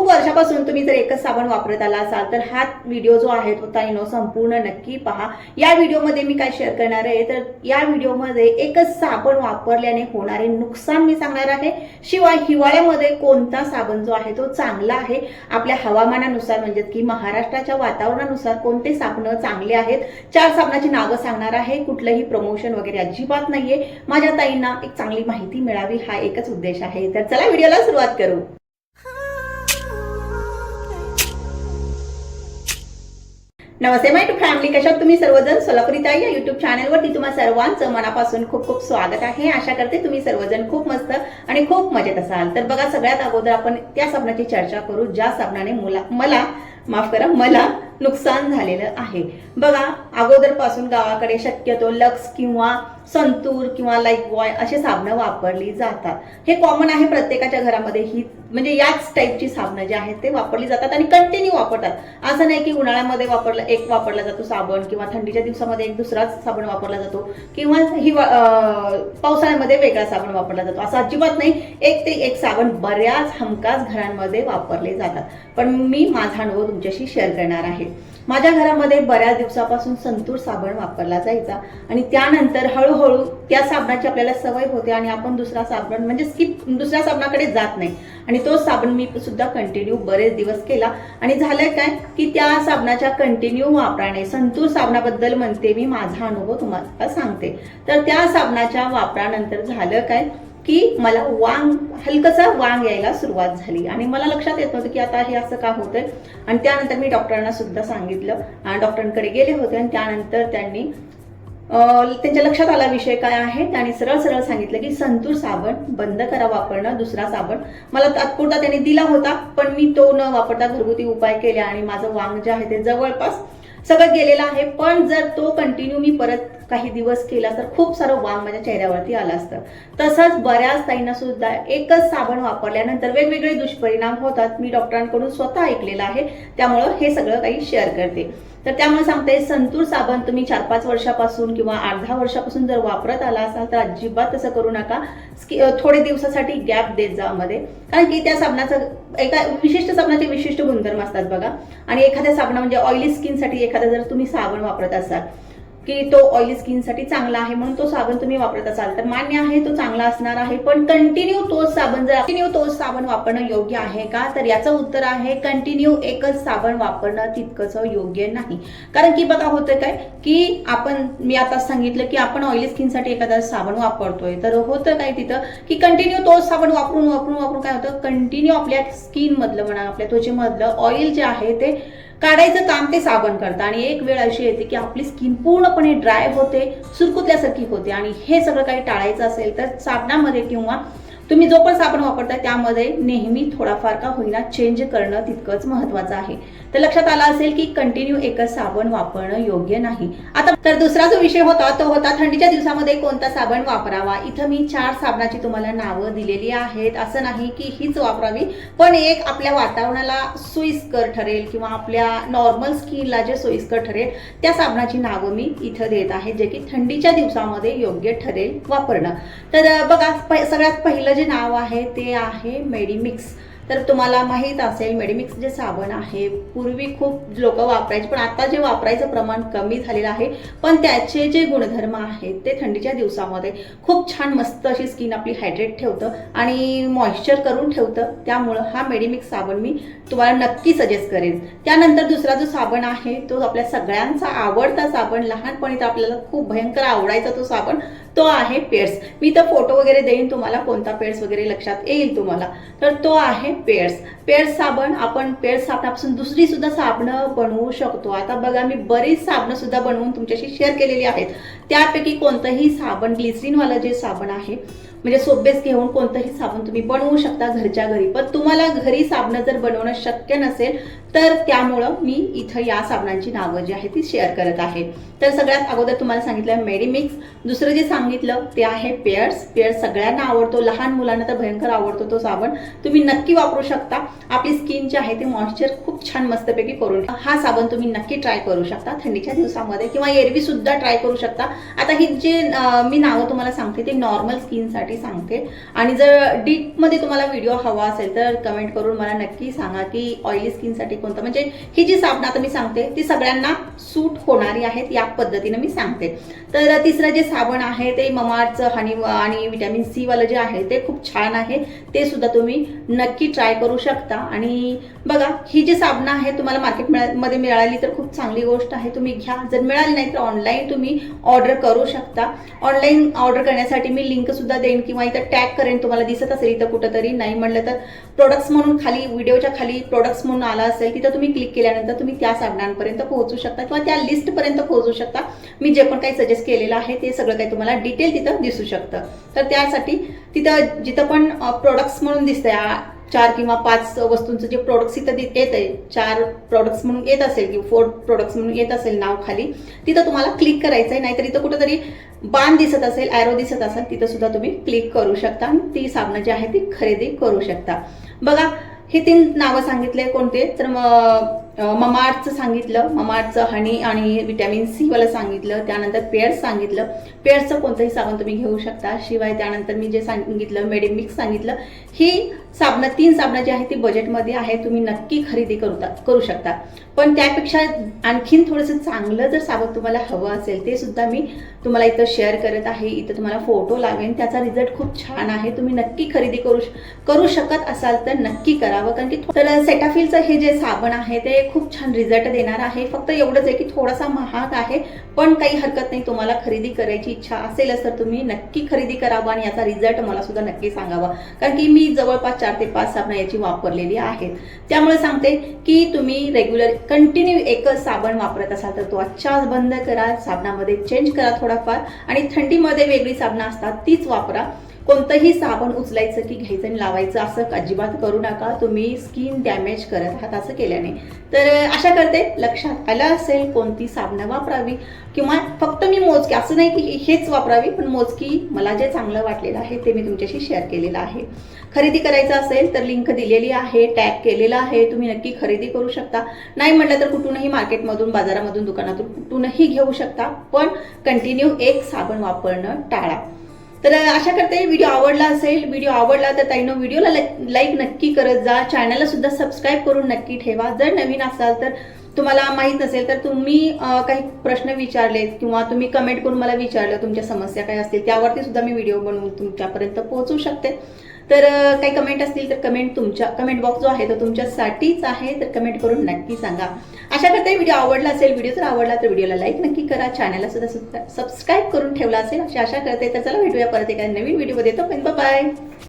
खूप वर्षापासून तुम्ही जर एकच साबण वापरत आला असाल तर हा व्हिडिओ जो आहे तो ताईनो संपूर्ण नक्की पहा. या व्हिडिओमध्ये मी काय शेअर करणार आहे तर या व्हिडिओमध्ये एकच साबण वापरल्याने होणारे नुकसान मी सांगणार आहे. शिवाय हिवाळ्यामध्ये कोणता साबण जो आहे तो चांगला आहे? आपल्या हवामानानुसार म्हणजे की महाराष्ट्राच्या वातावरणानुसार कोणते साबण चांगले आहेत? चार साबणाची नावं सांगणार आहे. कुठलंही प्रमोशन वगैरे अजिबात नाहीये. माझ्या ताईंना एक चांगली माहिती मिळावी हा एकच उद्देश आहे. तर चला व्हिडिओला सुरुवात करू. नमस्ते माय टू फॅमिली कशात तुम्ही सर्वजण? सोलापुरीता या युट्यूब चॅनलवरती तुम्हा सर्वांचं मनापासून खूप खूप स्वागत आहे. आशा करते तुम्ही सर्वजण खूप मस्त आणि खूप मजेत असाल. तर बघा सगळ्यात अगोदर आपण त्या साबणाची चर्चा करू. ज्या साबणाने मुला मला माफ करा मला नुकसान झालेलं आहे. बघा अगोदरपासून गावाकडे शक्यतो लक्स किंवा संतूर किंवा लाईक बॉय असे साबणं वापरली जातात. हे कॉमन आहे प्रत्येकाच्या घरामध्ये. ही म्हणजे याच टाईपची साबणं जे आहेत ते वापरली जातात आणि कंटिन्यू वापरतात. असं नाही की उन्हाळ्यामध्ये वापरला एक वापरला जातो साबण किंवा थंडीच्या दिवसामध्ये एक दुसराच साबण वापरला जातो किंवा ही पावसाळ्यामध्ये वेगळा साबण वापरला जातो. असं अजिबात नाही. एक ते एक साबण बऱ्याच हमखास घरांमध्ये वापरले जातात. पण मी माझा अनुभव तुमच्याशी शेअर करणार आहे. माझ्या घरामध्ये बऱ्याच दिवसापासून संतूर साबण वापरला जायचा आणि त्यानंतर हळूहळू त्या साबणाची आपल्याला सवय होते आणि आपण दुसरा साबण म्हणजे स्किप दुसऱ्या साबणाकडे जात नाही. आणि तो साबण मी सुद्धा कंटिन्यू बरेच दिवस केला. आणि झालं काय की त्या साबणाच्या कंटिन्यू वापराने संतूर साबणाबद्दल म्हणते मी माझा अनुभव तुम्हाला सांगते. तर त्या साबणाच्या वापरानंतर झालं काय की मला वांग हलकसा वांग यायला सुरुवात झाली. आणि मला लक्षात येत नव्हतं की आता हे असं का होतंय. आणि त्यानंतर मी डॉक्टरांना सुद्धा सांगितलं. आणि डॉक्टरांकडे गेले होते आणि त्यानंतर त्यांनी त्यांच्या लक्षात आला विषय काय आहे. त्यांनी सरळ सरळ सांगितलं की संतूर साबण बंद करा वापरणं दुसरा साबण. मला तात्पुरता त्यांनी दिला होता पण मी तो न वापरता घरगुती उपाय केले आणि माझं वांग जे आहे ते जवळपास सगळं गेलेलं आहे. पण जर तो कंटिन्यू मी परत काही दिवस केला तर खूप सारं वांग माझ्या चेहऱ्यावरती आलं असतं. तसंच बऱ्याच ताईंना सुद्धा एकच साबण वापरल्यानंतर वेगवेगळे दुष्परिणाम होतात. मी डॉक्टरांकडून स्वतः ऐकलेलं आहे. त्यामुळं हे सगळं काही शेअर करते. तर त्यामुळे सांगते संतूर साबण तुम्ही चार पाच वर्षापासून किंवा अर्धा वर्षापासून जर वापरत आला असाल तर अजिबात तसं करू नका. थोडे दिवसासाठी गॅप देत जा मध्ये. कारण की त्या साबणाचं एका विशिष्ट साबणाचे विशिष्ट गुणधर्म असतात बघा. आणि एखाद्या साबणा म्हणजे ऑइली स्किनसाठी एखादा जर तुम्ही साबण वापरत असाल की तो ऑइली स्किनसाठी चांगला आहे म्हणून तो साबण तुम्ही वापरत असाल तर मान्य आहे तो चांगला असणार आहे पण कंटिन्यू तोच साबण जर कंटिन्यू तोच साबण वापरणं योग्य आहे का? तर याचं उत्तर आहे कंटिन्यू एकच साबण वापरणं तितकंच योग्य नाही. कारण की बघा होतं काय? की आपण मी आता सांगितलं की आपण ऑइली स्किनसाठी एखादा साबण वापरतोय. तर होतं काय तिथं? की कंटिन्यू तोच साबण वापरून वापरून वापरून काय होतं? कंटिन्यू आपल्या स्किनमधलं म्हणा आपल्या त्वचेमधलं ऑइल जे आहे ते काढायचं काम ते साबण करतं. आणि एक वेळ अशी येते की आपली स्किन पूर्ण पूर्णपणे ड्राय होते सुरकुतल्यासारखी होते. आणि हे सगळं काही टाळायचं असेल तर साबणामध्ये किंवा तुम्ही जो पण साबण वापरता त्यामध्ये नेहमी थोडाफार का होईना चेंज करणं तितकंच महत्वाचं आहे. तर लक्षात आलं असेल की कंटिन्यू एकच साबण वापरणं योग्य नाही. आता तर दुसरा जो विषय होता तो होता थंडीच्या दिवसामध्ये कोणता साबण वापरावा? इथं मी चार साबणाची तुम्हाला नावं दिलेली आहेत. असं नाही की हीच वापरावी पण एक आपल्या वातावरणाला सोयीस्कर ठरेल किंवा आपल्या नॉर्मल स्किनला जे सोयीस्कर ठरेल त्या साबणाची नावं मी इथं देत आहे जे की थंडीच्या दिवसामध्ये योग्य ठरेल वापरणं. तर बघा सगळ्यात पहिलं जे नाव आहे ते आहे मेडिमिक्स तर तुम्हाला माहीत असेल मेडिमिक्स जे साबण आहे पूर्वी खूप लोक वापरायचे पण आता जे वापरायचं प्रमाण कमी झालेलं आहे. पण त्याचे जे गुणधर्म आहेत ते थंडीच्या दिवसामध्ये खूप छान मस्त अशी स्किन आपली हायड्रेट ठेवतं आणि मॉइश्चर करून ठेवतं. त्यामुळं हा मेडिमिक्स साबण मी तुम्हाला नक्की सजेस्ट करेन. त्यानंतर दुसरा जो साबण आहे तो आपल्या सगळ्यांचा आवडता साबण लहानपणी तर आपल्याला खूप भयंकर आवडायचा तो साबण तो आहे पेड्स मी तर फोटो वगैरे देईन तुम्हाला कोणता पेड्स वगैरे लक्षात येईल तुम्हाला. तर तो आहे पेड्स पेड्स साबण आपण पेड्स साबणापासून दुसरी सुद्धा साबणं बनवू शकतो. आता बघा मी बरीच साबणं सुद्धा बनवून तुमच्याशी शेअर केलेली आहेत. त्यापैकी कोणतंही साबण ग्लिसरीनवालं जे साबण आहे म्हणजे सोपेस घेऊन कोणतंही साबण तुम्ही बनवू शकता घरच्या घरी. पण तुम्हाला घरी साबणं जर बनवणं शक्य नसेल तर त्यामुळं मी इथं या साबणांची नावं जी आहे ती शेअर करत आहे. तर सगळ्यात अगोदर तुम्हाला सांगितलं मेडिमिक्स दुसरं जे सांगितलं ते आहे पेअर्स पेअर्स सगळ्यांना आवडतो लहान मुलांना तर भयंकर आवडतो तो साबण. तुम्ही नक्की वापरू शकता. आपली स्किन जी आहे ते मॉइश्चर खूप छान मस्तपैकी करून हा साबण तुम्ही नक्की ट्राय करू शकता. थंडीच्या दिवसामध्ये किंवा एरवी सुद्धा ट्राय करू शकता. आता ही जे मी नावं तुम्हाला सांगते ते नॉर्मल स्किनसाठी स्किनसाठी सांगते. आणि जर डीपमध्ये तुम्हाला व्हिडिओ हवा असेल तर कमेंट करून मला नक्की सांगा की ऑइली स्किनसाठी कोणतं. म्हणजे ही जी साबण आता मी सांगते ती सगळ्यांना सूट होणारी आहेत या पद्धतीनं मी सांगते. तर तिसरं जे साबण आहे ते ममाचं हनी आणि विटॅमिन सी वालं जे आहे ते खूप छान आहे. ते सुद्धा तुम्ही नक्की ट्राय करू शकता. आणि बघा ही जी साबणं आहे तुम्हाला मार्केटमध्ये मिळाली तर खूप चांगली गोष्ट आहे. तुम्ही घ्या. जर मिळाली नाही तर ऑनलाईन तुम्ही ऑर्डर करू शकता. ऑनलाईन ऑर्डर करण्यासाठी मी लिंक सुद्धा करेन किंवा इथं टॅग करेन तुम्हाला दिसत असेल इथं कुठंतरी नाही म्हणलं तर प्रोडक्ट्स म्हणून खाली व्हिडिओच्या खाली प्रोडक्ट्स म्हणून आला असेल तिथं तुम्ही क्लिक केल्यानंतर तुम्ही त्या साबणांपर्यंत पोहोचू शकता किंवा त्या लिस्टपर्यंत पोहोचू शकता. मी जे पण काही सजेस्ट केलेलं आहे ते सगळं काही तुम्हाला डिटेल तिथं दिसू शकतं. तर त्यासाठी तिथं जिथं पण प्रोडक्ट्स म्हणून दिसत आहे चार किंवा पाच वस्तूंचं जे प्रोडक्ट्स इथं येत आहे चार प्रोडक्ट्स म्हणून येत असेल किंवा फोर प्रोडक्ट्स म्हणून येत असेल नाव खाली तिथं तुम्हाला क्लिक करायचं आहे नाहीतर इथं कुठंतरी बाण दिसत असेल ॲरो दिसत असेल तिथं सुद्धा तुम्ही क्लिक करू शकता आणि ती साबणं जी आहे ती खरेदी करू शकता. बघा हे तीन नावं सांगितले कोणते? तर ममार्टचं सांगितलं ममार्टचं हनी आणि विटॅमिन सी वाला सांगितलं त्यानंतर पेअर्स सांगितलं. पेअर्सचं कोणतंही साबण तुम्ही घेऊ शकता. शिवाय त्यानंतर मी जे सांगितलं मेडिमिक्स सांगितलं ही साबणं तीन साबणं जी आहे ती बजेटमध्ये आहे तुम्ही नक्की खरेदी करू करू शकता. पण त्यापेक्षा आणखीन थोडंसं चांगलं जर साबण तुम्हाला हवं असेल ते सुद्धा मी तुम्हाला इथं शेअर करत आहे. इथं तुम्हाला फोटो लावेन त्याचा रिझल्ट खूप छान आहे. तुम्ही नक्की खरेदी करू करू शकत असाल तर नक्की करावं. कारण की तर सेटाफिलचं हे जे साबण आहे ते खूप छान रिझल्ट देणार आहे. फक्त एवढंच आहे की थोडासा महाग आहे पण काही हरकत नाही. तुम्हाला खरेदी करायची इच्छा असेलच तर तुम्ही नक्की खरेदी करावं आणि याचा रिझल्ट मला सुद्धा नक्की सांगावा. कारण की मी जवळपास चार ते पाच साबणं याची वापरलेली आहेत. त्यामुळे सांगते की तुम्ही रेग्युलर कंटिन्यू एकच साबण वापरत असाल तर तो आजच्याच बंद करा. साबणामध्ये चेंज करा थोडाफार आणि थंडीमध्ये वेगळी साबणं असतात तीच वापरा. कोणतंही साबण उचलायचं की घ्यायचं आणि लावायचं असं अजिबात करू नका. तुम्ही स्किन डॅमेज करत आहात असं केल्याने. तर अशा करते लक्षात आलं असेल कोणती साबणं वापरावी किंवा फक्त मी मोजकी असं नाही की हेच वापरावी पण मोजकी मला जे चांगलं वाटलेलं आहे ते मी तुमच्याशी शेअर केलेलं आहे. खरेदी करायचं असेल तर लिंक दिलेली आहे टॅग केलेला आहे तुम्ही नक्की खरेदी करू शकता. नाही म्हटलं तर कुठूनही मार्केटमधून बाजारामधून दुकानातून कुठूनही घेऊ शकता. पण कंटिन्यू एक साबण वापरणं टाळा. तर आशा करते व्हिडिओ आवडला असेल. व्हिडिओ आवडला तर ताईनो व्हिडिओला लाईक नक्की करत जा. चॅनलला सुद्धा सबस्क्राईब करून नक्की ठेवा. जर नवीन असाल तर तुम्हाला माहीत नसेल तर तुम्ही काही प्रश्न विचारलेत किंवा तुम्ही कमेंट करून मला विचारलं तुमच्या समस्या काय असतील त्यावरती सुद्धा मी व्हिडिओ बनवून तुमच्यापर्यंत पोहोचू शकते. तर काही कमेंट असतील तर कमेंट तुमच्या कमेंट बॉक्स जो आहे तो तुमच्यासाठीच आहे. तर कमेंट करून नक्की सांगा. अशा करता व्हिडिओ आवडला असेल व्हिडिओ जर आवडला तर व्हिडिओला लाईक नक्की करा. चॅनलला सुद्धा सबस्क्राईब करून ठेवला असेल. अशी आशा करते. तर चला भेटूया परत एका नवीन व्हिडिओमध्ये तो पण बाय